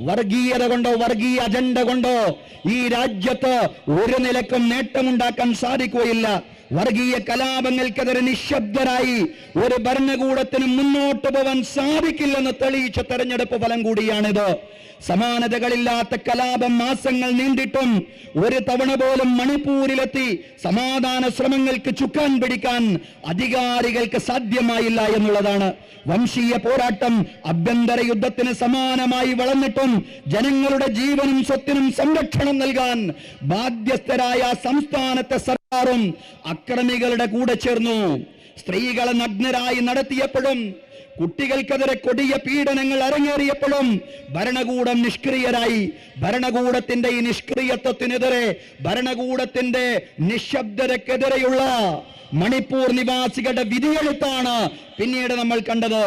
വർഗീയത കൊണ്ടോ വർഗീയ അജണ്ട കൊണ്ടോ ഈ രാജ്യത്ത് ഒരു നിലക്കും നേട്ടമുണ്ടാക്കാൻ സാധിക്കുകയില്ല. വർഗീയ കലാപങ്ങൾക്കെതിരെ നിശബ്ദരായി ഒരു ഭരണകൂടത്തിന് മുന്നോട്ട് പോകാൻ സാധിക്കില്ലെന്ന് തെളിയിച്ച തെരഞ്ഞെടുപ്പ് ഫലം കൂടിയാണിത്. സമാനതകളില്ലാത്ത കലാപം മാസങ്ങൾ നീണ്ടിട്ടും ഒരു തവണ പോലും മണിപ്പൂരിലെത്തി സമാധാന ശ്രമങ്ങൾക്ക് ചുക്കാൻ പിടിക്കാൻ അധികാരികൾക്ക് സാധ്യമായില്ല എന്നുള്ളതാണ്. വംശീയ പോരാട്ടം ആഭ്യന്തര യുദ്ധത്തിന് സമാനമായി വളർന്നിട്ടും ജനങ്ങളുടെ ജീവനും സ്വത്തിനും സംരക്ഷണം നൽകാൻ ബാധ്യസ്ഥരായ സംസ്ഥാനത്തെ സർക്കാരും അക്രമികളുടെ കൂടെ ചേർന്നു. സ്ത്രീകളെ നഗ്നരായി നടത്തിയപ്പോഴും കുട്ടികൾക്കെതിരെ കൊടിയ പീഡനങ്ങൾ അരങ്ങേറിയപ്പോഴും ഭരണകൂടം നിഷ്ക്രിയരായി. ഭരണകൂടത്തിന്റെ ഈ നിഷ്ക്രിയത്വത്തിനെതിരെ ഭരണകൂടത്തിന്റെ നിശബ്ദതക്കെതിരെയുള്ള മണിപ്പൂർ നിവാസികളുടെ വിധിയെഴുത്താണ് പിന്നീട് നമ്മൾ കണ്ടത്.